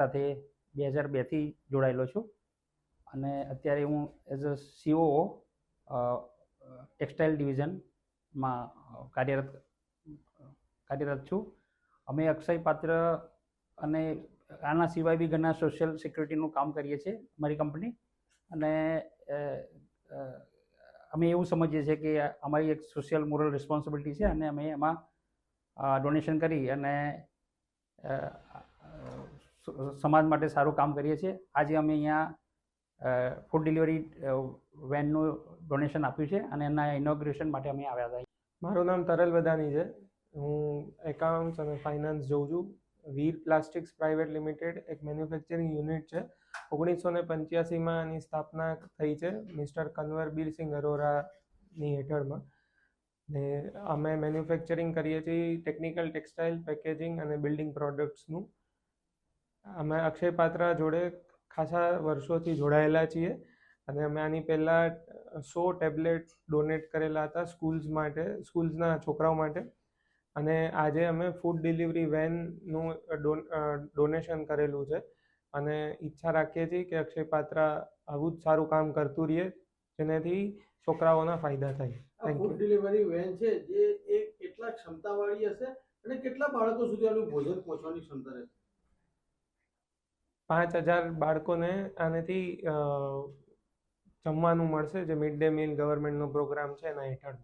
સાથે બે હજાર બેથી જોડાયેલો છું. અને અત્યારે હું એઝ અ સીઓ ટેક્સટાઇલ ડિવિઝનમાં કાર્યરત કાર્યરત છું. અમે અક્ષય પાત્ર અને આના સિવાય બી ઘણા સોશિયલ સિક્યુરિટીનું કામ કરીએ છીએ મારી કંપની અને અમે એવું સમજીએ છીએ કે અમારી એક સોશિયલ મોરલ રિસ્પોન્સિબિલિટી છે અને અમે એમાં ડોનેશન કરી અને સમાજ માટે સારું કામ કરીએ છીએ. આજે અમે અહીંયા ફૂડ ડિલિવરી વેનનું ડોનેશન આપ્યું છે અને એના ઇનોગ્રેશન માટે અમે આવ્યા હતા મારું નામ તરલ બદાની છે. હું એકાઉન્ટ્સ અને ફાઇનાન્સ જોઉં છું. વીર પ્લાસ્ટિક્સ પ્રાઇવેટ લિમિટેડ એક મેન્યુફેક્ચરિંગ યુનિટ છે. ઓગણીસો ને પંચ્યાસીમાં આની સ્થાપના થઈ છે મિસ્ટર કન્વર બીરસિંહ અરોરાની હેઠળમાં. ને અમે મેન્યુફેક્ચરિંગ કરીએ છીએ ટેકનિકલ ટેક્સટાઇલ પેકેજિંગ અને બિલ્ડિંગ પ્રોડક્ટ્સનું અમે અક્ષય પાત્રા જોડે ખાસા વર્ષોથી જોડાયેલા છીએ અને અમે આની પહેલાં સો ટેબ્લેટ ડોનેટ કરેલા હતા સ્કૂલ્સ માટે સ્કૂલ્સના છોકરાઓ માટે. અને આજે અમે ફૂડ ડિલિવરી વેનનું ડોનેશન કરેલું છે. અને ઈચ્છા રાખીએ છીએ કે અક્ષય પાત્રા આવું જ સારું કામ કરતું રહે જેનાથી છોકરાઓના ફાયદા થાય. ફૂડ ડિલિવરી વેન છે જે એ કેટલા ક્ષમતાવાળી હશે અને કેટલા બાળકો સુધી આનું ભોજન પહોંચવાની ક્ષમતા રહેશે? પાંચ હજાર બાળકોને આનાથી જમવાનું મળશે, જે મિડ ડે મીલ ગવર્મેન્ટનો પ્રોગ્રામ છે એના હેઠળ